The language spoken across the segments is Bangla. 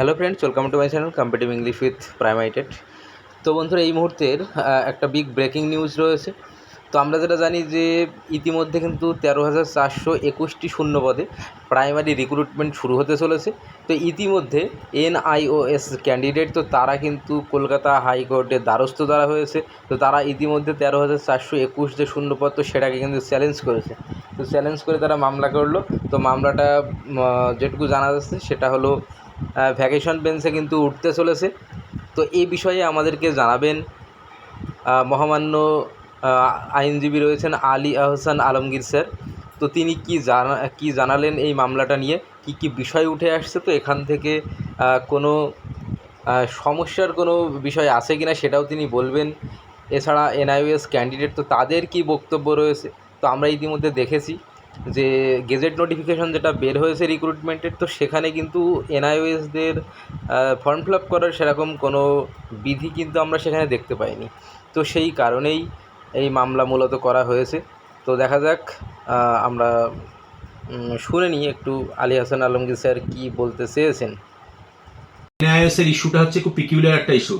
Hello friends welcome to my channel competitive English with প্রাইমাইটেড তো বন্ধুরা, এই মুহূর্তের একটা বিগ ব্রেকিং নিউজ রয়েছে। তো আমরা যেটা জানি যে ইতিমধ্যে কিন্তু তেরো হাজার চারশো একুশটি শূন্য পদে প্রাইমারি রিক্রুটমেন্ট শুরু হতে চলেছে। তো ইতিমধ্যে এনআইওএস ক্যান্ডিডেট তো তারা কিন্তু কলকাতা হাইকোর্টের দ্বারস্থ দ্বারা হয়েছে। তো তারা ইতিমধ্যে তেরো হাজার চারশো একুশ যে শূন্যপদ, তো সেটাকে কিন্তু চ্যালেঞ্জ করেছে। তো চ্যালেঞ্জ করে তারা মামলা করল। তো মামলাটা যেটুকু জানা যাচ্ছে, সেটা হলো ভ্যাকেশন বেঞ্চে কিন্তু উঠতে চলেছে। তো এই বিষয়ে আমাদেরকে জানাবেন মহামান্য আইনজীবী রয়েছেন আলী আহসান আলমগীর স্যার। তো তিনি কি জানা, কি জানালেন এই মামলাটা নিয়ে? কি কি বিষয় উঠে আসছে? তো এখান থেকে কোনো সমস্যার কোনো বিষয় আছে কি না সেটাও তিনি বলবেন। এছাড়া এনআইওএস ক্যান্ডিডেট তো তাদের কি বক্তব্য রয়েছে? তো আমরা ইতিমধ্যে দেখেছি। যে গেজেট নোটিফিকেশন যেটা বের হয়েছে রিক্রুটমেন্টের তো সেখানে কিন্তু এনআইওএসদের ফর্ম ফিল আপ করার সেরকম কোনো বিধি কিন্তু আমরা সেখানে দেখতে পাইনি। তো সেই কারণেই এই মামলা মূলত করা হয়েছে। তো দেখা যাক আমরা শুনে নিই একটু আলী হাসান আলমগীর স্যার কী বলতে চেয়েছেন। এনআইএস এর ইস্যুটা হচ্ছে খুব পিকিউলার একটা ইস্যু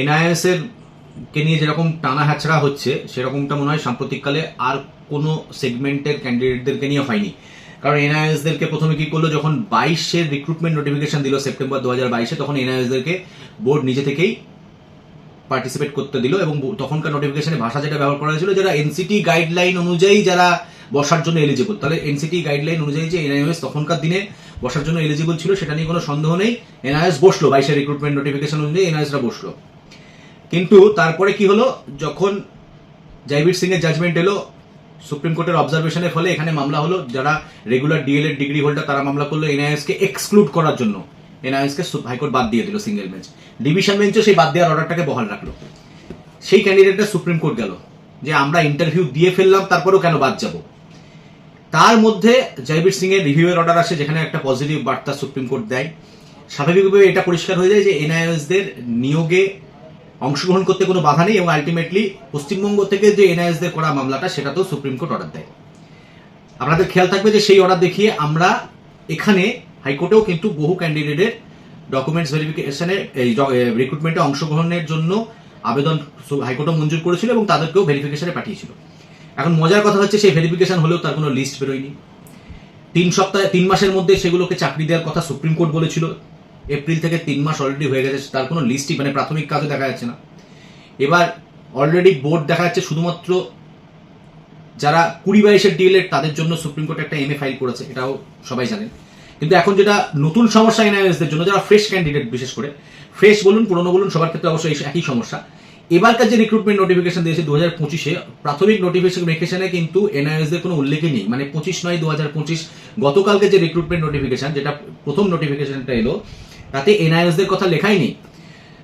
এনআইএস এর কে নিয়ে যেরকম টানা হ্যাচড়া হচ্ছে, সেরকমটা মনে হয় সাম্প্রতিককালে আর কোনো সেগমেন্টের ক্যান্ডিডেটদেরকে নিয়ে হয়নি। কারণ এনআইএস দেরকে প্রথমে কি করল, যখন বাইশের রিক্রুটমেন্ট নোটিফিকেশন দিল সেপ্টেম্বর দু হাজার বাইশে, তখন এনআইএস দেরকে বোর্ড নিজে থেকেই পার্টিসিপেট করতে দিল এবং তখনকার নোটিফিকেশনে ভাষা যেটা ব্যবহার করা হয়েছিল, যারা এনসিটি গাইডলাইন অনুযায়ী যারা বসার জন্য এলিজিবল তাহলে এনসিটি গাইডলাইন অনুযায়ী যে এনআইএস তখনকার দিনে বসার জন্য এলিজিবল ছিল, সেটা নিয়ে কোনো সন্দেহ নেই। এনআইএস বসল, বাইশের রিক্রুটমেন্ট নোটিফিকেশন অনুযায়ী এনআইএসরা বসল। কিন্তু তারপরে কি হলো? যখন জয়বীর সিং এর জাজমেন্ট এলো, সুপ্রিম কোর্টের অবজারভেশনের ফলে এখানে মামলা হলো। যারা রেগুলার ডিএলএড ডিগ্রি হোল্ডার তারা মামলা করল এনআইএস কে এক্সক্লুড করার জন্য। এনআইএস কে হাইকোর্ট বাদ দিয়ে দিল সিঙ্গেল বেঞ্চ ডিভিশন বেঞ্চও সেই বাদ দেওয়ার অর্ডারটাকে বহাল রাখল। সেই ক্যান্ডিডেটটা সুপ্রিম কোর্ট গেল। যে আমরা ইন্টারভিউ দিয়ে ফেললাম, তারপরেও কেন বাদ যাব? তার মধ্যে জয়বীর সিং এর রিভিউ এর অর্ডার আসে, যেখানে একটা পজিটিভ বার্তা সুপ্রিম কোর্ট দেয়। স্বাভাবিকভাবে এটা পরিষ্কার হয়ে যায় যে এনআইএস দের নিয়োগে অংশগ্রহণ করতে কোনো বাধা নেই এবং আলটিমেটলি পশ্চিমবঙ্গ থেকে যে এনআইএস দের করা মামলাটা সেটাতেও সুপ্রিম কোর্ট অর্ডার দেয়। আপনাদের খেয়াল থাকবে যে সেই অর্ডার দেখিয়ে আমরা এখানে হাইকোর্টেও কিন্তু বহু ক্যান্ডিডেটের ডকুমেন্টস ভেরিফিকেশনে এই রিক্রুটমেন্টে অংশগ্রহণের জন্য আবেদন হাইকোর্টও মঞ্জুর করেছিল এবং তাদেরকেও ভেরিফিকেশনে পাঠিয়েছিল। এখন মজার কথা হচ্ছে সেই ভেরিফিকেশন হলেও তার কোনো লিস্ট বেরোয়নি। তিন সপ্তাহে, তিন মাসের মধ্যে সেগুলোকে চাকরি দেওয়ার কথা সুপ্রিম কোর্ট বলেছিল। এপ্রিল থেকে তিন মাস অলরেডি হয়ে গেছে, তার কোনো লিস্টই মানে প্রাথমিক কাজও দেখা যাচ্ছে না। এবার অলরেডি বোর্ড দেখা যাচ্ছে শুধুমাত্র যারা কুড়ি বাইশের ডিএলএড তাদের জন্য সুপ্রিম কোর্ট একটা এমএ ফাইল করেছে, এটাও সবাই জানেন। কিন্তু এখন যেটা নতুন সমস্যা এনআইএসদের জন্য, যারা ফ্রেশ ক্যান্ডিডেট বিশেষ করে ফ্রেশ বলুন, পুরনো বলুন, সবার ক্ষেত্রে অবশ্যই একই সমস্যা। এবারকার যে রিক্রুটমেন্ট নোটিফিকেশন দিয়েছে দু হাজার পঁচিশে, প্রাথমিক নোটিফিকেশনে কিন্তু এনআইএস দের কোনো উল্লেখই নেই। মানে পঁচিশ নয় দু হাজার পঁচিশ গতকালকে যে রিক্রুটমেন্ট নোটিফিকেশন যেটা প্রথম নোটিফিকেশনটা এলো তাতে এনআইএস দের কথা লেখাই নেই।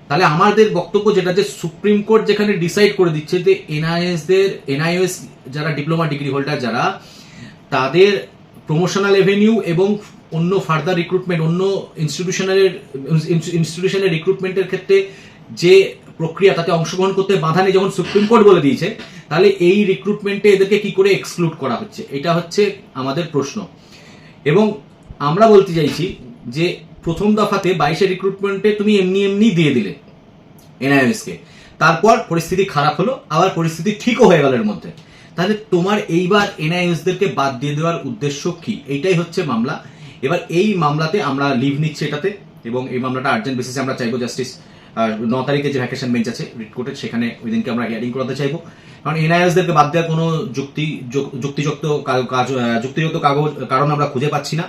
তাহলে আমাদের বক্তব্য যেটা যে সুপ্রিম কোর্ট যেখানে ডিসাইড করে দিচ্ছে যে এনআইএস দের এনআইএস যারা ডিপ্লোমা ডিগ্রি হোল্ডার যারা, তাদের প্রমোশনাল এভিনিউ এবং অন্য ফার্দার রিক্রুটমেন্ট অন্য ইনস্টিটিউশনের ইনস্টিটিউশনের রিক্রুটমেন্টের ক্ষেত্রে যে প্রক্রিয়া তাতে অংশগ্রহণ করতে বাধা নেই যখন সুপ্রিম কোর্ট বলে দিয়েছে, তাহলে এই রিক্রুটমেন্টে এদেরকে কি করে এক্সক্লুড করা হচ্ছে? এটা হচ্ছে আমাদের প্রশ্ন। এবং আমরা বলতে চাইছি যে প্রথম দফাতে বাইশে রিক্রুটমেন্টে তুমি এমনি এমনি দিয়ে দিলে এনআইএস কে তারপর পরিস্থিতি খারাপ হলো, আবার পরিস্থিতি ঠিকও হয়ে গেল এর মধ্যে। তাহলে তোমার এইবার এনআইএস দেরকে বাদ দিয়ে দেওয়ার উদ্দেশ্য কি? এইটাই হচ্ছে মামলা। এবার এই মামলাতে আমরা লিভ নিচ্ছি এটাতে, এবং এই মামলাটা আর্জেন্ট বেসিসে আমরা চাইব জাস্টিস ন তারিখে যে ভ্যাকেশন বেঞ্চ আছে রিট কোর্টের সেখানে ওই দিনকে আমরা হিয়ারিং করাতে চাইব। কারণ এনআইএস দেরকে বাদ দেওয়ার কোনো যুক্তি যুক- যুক্তিযুক্ত কাজ যুক্তিযুক্ত কাগজ, কারণ আমরা খুঁজে পাচ্ছি না।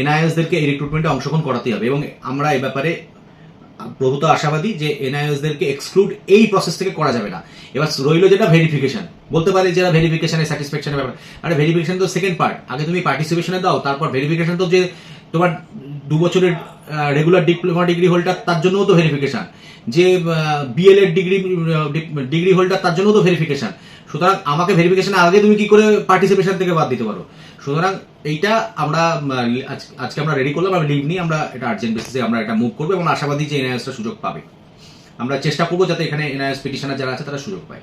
এনআইএস দেরকে এই রিক্রুটমেন্টে অংশগ্রহণ করাতেই হবে। এবং আমরা এ ব্যাপারে প্রভূত আশাবাদী যে এনআইএস দেরকে এক্সক্লুড এই প্রসেস থেকে করা যাবে না। এবার রইল যেটা ভেরিফিকেশন বলতে পারে যারা ভেরিফিকেশনে স্যাটিসফ্যাকশনের ব্যাপার। আরে ভেরিফিকেশন তো সেকেন্ড পার্ট আগে তুমি পার্টিসিপেশনে দাও, তারপর ভেরিফিকেশন তো যে তোমার দু বছরের রেগুলার ডিপ্লোমা ডিগ্রি হোল্ডার তার জন্যও তো ভেরিফিকেশান যে বিএলএড ডিগ্রি ডিগ্রি হোল্ডার তার জন্যও তো ভেরিফিকেশান সুতরাং আমাকে ভেরিফিকেশনের আগে তুমি কি করে পার্টিসিপেশন থেকে বাদ দিতে পারো? সুতরাং এইটা আমরা আজ- আজকে আমরা রেডি করলাম আমরা লিভ নিয়ে আমরা এটা আর্জেন্ট বেসিসে আমরা এটা মুভ করব এবং আশাবাদী যে এনআইএসটা সুযোগ পাবে। আমরা চেষ্টা করব যাতে এখানে এনআইএস পিটিশনার যারা আছে তারা সুযোগ পায়।